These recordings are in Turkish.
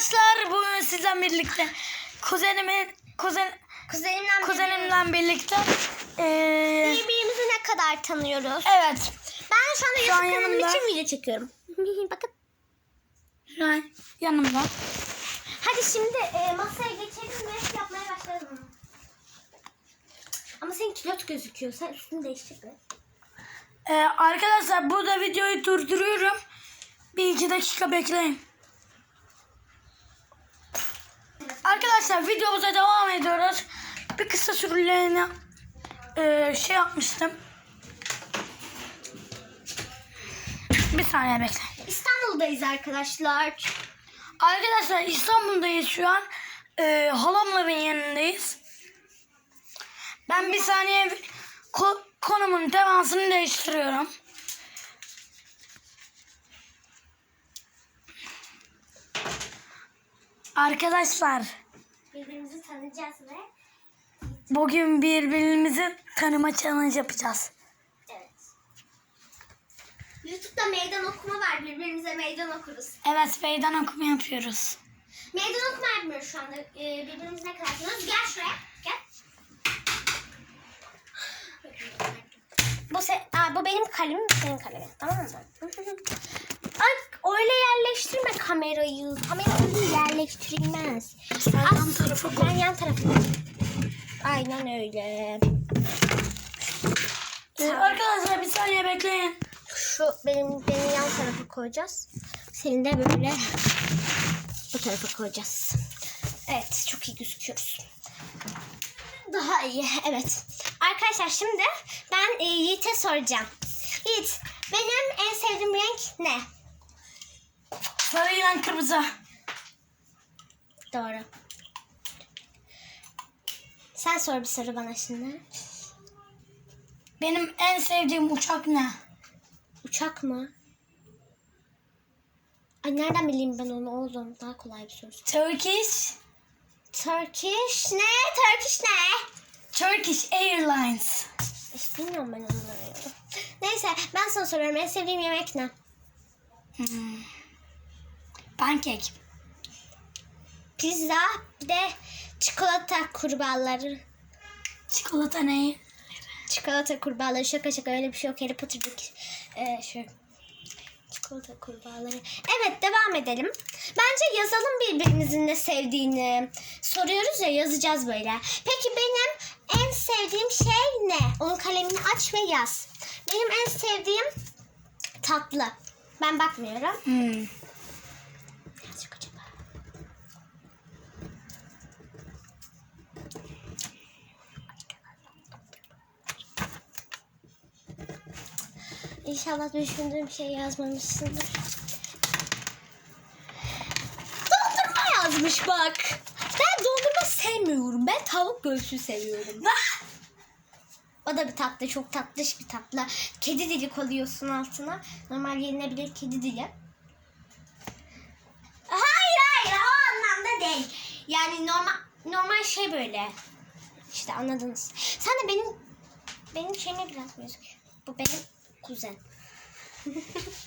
Arkadaşlar bugün sizden birlikte kuzenimin kuzen Kuzenimle kuzenimle birlikte eee, birbirimizi ne kadar tanıyoruz? evet Ben şu anda Şu an YouTube kanalım yanımda. için video çekiyorum. Bakın. şu an yanımda. Hadi şimdi e, masaya geçelim ve yapmaya başlayalım. Ama senin kilot gözüküyor. Sen üstünü değiştir be. Eee, arkadaşlar burada videoyu durduruyorum. Bir iki dakika bekleyin. Arkadaşlar videomuza devam ediyoruz. Bir kısa süreliğine eee, şey yapmıştım. Bir saniye bekleyin. İstanbul'dayız arkadaşlar. Arkadaşlar İstanbul'dayız şu an. Ee, halamların yanındayız. Ben bir saniye ko- konumun temansını değiştiriyorum. Arkadaşlar Birbirimizi tanıyacağız ve bugün birbirimizi tanıma challenge yapacağız. evet. YouTube'da meydan okuma var. Birbirimize meydan okuruz. Evet meydan okuma yapıyoruz. Meydan okuma yapmıyoruz şu anda. Ee, birbirimizi ne kadar tanıyoruz? Gel şuraya. Gel. Bu, se Aa, bu benim kalemim, bu senin kalemin. Tamam mı? Ay öyle yerleştirme kamerayı. Kamerayı yerleştirilmez. Sen yan tarafa koy. Ben yan tarafa. Aynen öyle. Ee, arkadaşlar bir saniye bekleyin. Şu benim beni yan tarafa koyacağız. Senin de böyle bu tarafa koyacağız. Evet çok iyi gözüküyoruz. Daha iyi evet. Arkadaşlar şimdi ben e, Yiğit'e soracağım. Yiğit benim en sevdiğim renk ne? Sarı ile kırmızı. Doğru. Sen sor bir soru bana şimdi. Benim en sevdiğim uçak ne? Uçak mı? Ay nereden bileyim ben onu oğlum? Daha kolay bir soru. Turkish. Turkish ne? Turkish ne? Turkish Airlines. İşte bilmiyorum ben onları. Neyse ben sana soruyorum. En sevdiğim yemek ne? Hmm. Pancake. Pizza bir de çikolata kurbağaları. Çikolata ne? Çikolata kurbağaları şaka şaka öyle bir şey yok. Harry Potter'daki ee, şu çikolata kurbağaları. Evet devam edelim. Bence yazalım birbirimizin ne sevdiğini. Soruyoruz ya yazacağız böyle. Peki benim en sevdiğim şey ne? Onun kalemini aç ve yaz. Benim en sevdiğim tatlı. Ben bakmıyorum. Hmm. İnşallah düşündüğüm şey yazmamışsındır. Dondurma yazmış bak. Ben dondurma sevmiyorum. Ben tavuk göğsü seviyorum. O da bir tatlı, çok tatlış bir tatlı. Kedi dili koyuyorsun altına. Normal yenilebilir kedi dili. Hayır hayır o anlamda değil. Yani normal normal şey böyle. İşte anladınız. Sen de benim benim şeyime biraz gözük. Bu benim kuzen.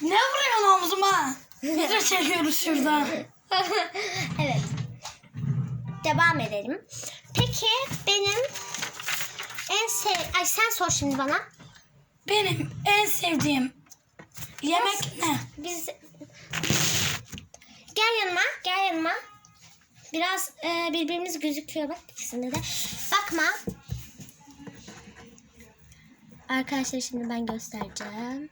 Ne vuruyorsun omzuma? Video çekiyoruz şurada. evet. Devam edelim. Peki benim en sev... Ay sen sor şimdi bana. Benim en sevdiğim yemek ne? Biz... Gel yanıma, gel yanıma. Biraz e, birbirimiz gözüküyor bak ikisinde de. Bakma. Arkadaşlar şimdi ben göstereceğim.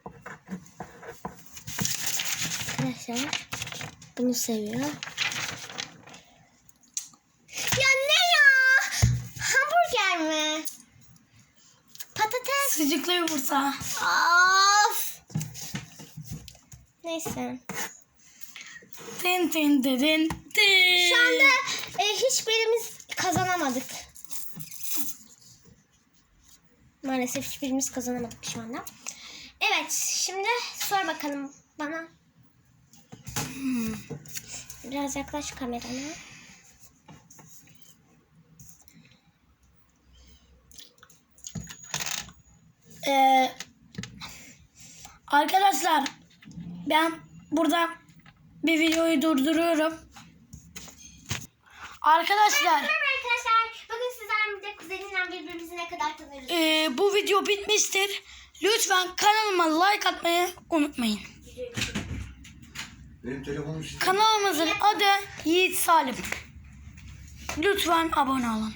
Arkadaşlar bunu seviyor. Ya ne ya? Hamburger mi? Patates. Sucuklu yumurta. Of. Neyse. Tin tin tin tin. Şu anda e, hiçbirimiz kazanamadık. Maalesef hiçbirimiz kazanamadık şu anda. Evet, şimdi sor bakalım bana. Biraz yaklaş kamerana. Ee, arkadaşlar ben burada bir videoyu durduruyorum. Arkadaşlar Merhaba arkadaşlar. Kuzenimle birbirimizi ne kadar tanıyoruz. e, bu video bitmiştir. Lütfen kanalıma like atmayı unutmayın. Benim telefonum sizde. Kanalımızın adı Yiğit Salim. Lütfen abone olun.